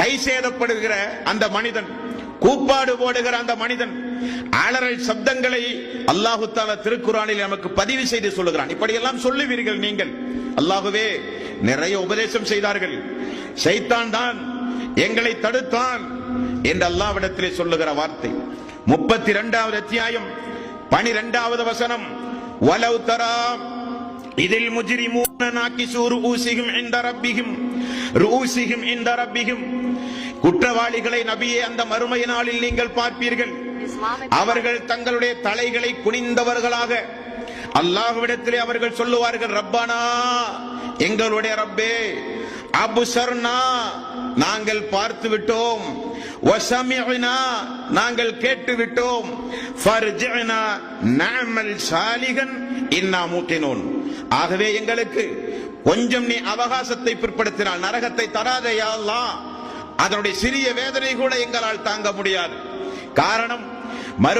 கை சேதப்படுகிற அந்த மனிதன் கூப்பாடு போடுகிற அந்த மனிதன் அலறல் சப்தங்களை அல்லாஹு தால திருக்குறானில் நமக்கு பதிவு செய்து சொல்லுகிறான். இப்படியெல்லாம் சொல்லுவீர்கள் நீங்கள். அல்லாஹுவே நிறைய உபதேசம் செய்தார்கள். சைத்தான் தான் எங்களை தடுத்தான் என்று அல்லாவிடத்திலே சொல்லுகிற வார்த்தை. முப்பத்தி இரண்டாவது அத்தியாயம் பனிரெண்டாவது வசனம். வலவு தரா இதில் முஜிரிமூன நாக்கி சூறு ஊசிகும் என்ற ரப்பிகும் ரூசிகும் இந்த ரப்பிகும் குற்றவாளிகளை நபியே அந்த மறுமை நாளில் நீங்கள் பார்ப்பீர்கள். அவர்கள் தங்களுடைய தலைகளை குனிந்தவர்களாக அல்லாஹ்விடத்திலே அவர்கள் சொல்லுவார்கள் ரப்பானா எங்களுடைய ரப்பே அபுசர்னா நாங்கள் பார்த்து விட்டோம் வசமிஅனா நாங்கள் கேட்டு விட்டோம் ஃபர்ஜினா நாமல் சாலிகன் இன்னா மூக்கினோன். ஆகவே எங்களுக்கு கொஞ்சம் நீ அவகாசத்தை பிற்படுத்தினால் நரகத்தை தராதையாலாம் அதனுடைய சிறிய வேதனை கூட எங்களால் தாங்க முடியாது. காரணம் மறு